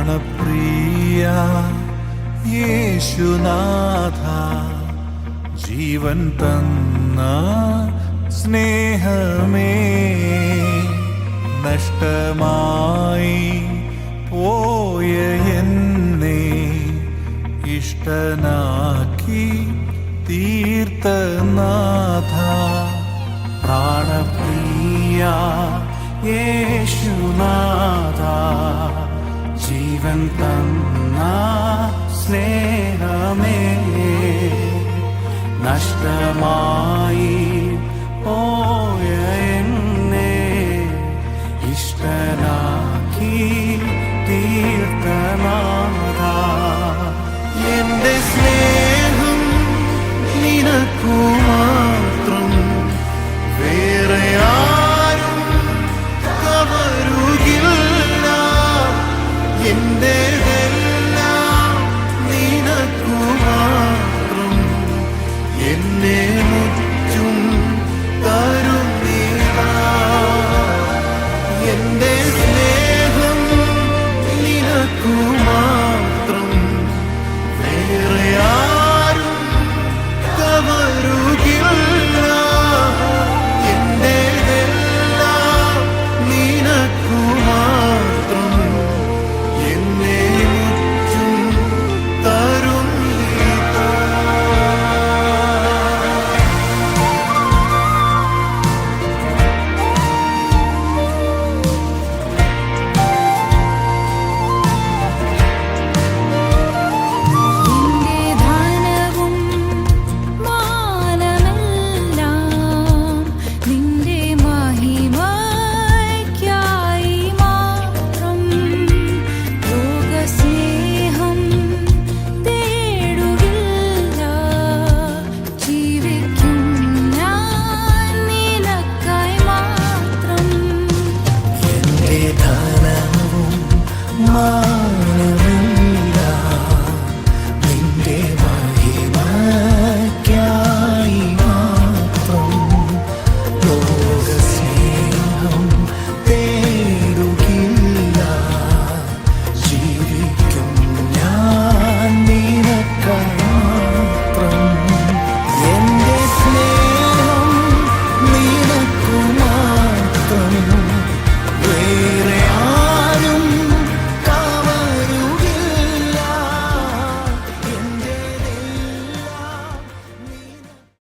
പ്രാണപ്രിയ യേശുനാഥ ജീവൻ തന്ന സ്നേഹമേ നഷ്ടമായി പോയ എന്നെ ഇഷ്ടനാക്കി തീർത്ഥനാഥ പ്രാണപ്രിയ യേശുനാഥ ജീവൻ തന്ന സ്നേഹമേ. നഷ്ടമായി പോയ എന്നെ ഇഷ്ടനാക്കി തീർത്തനാഥ in there mind.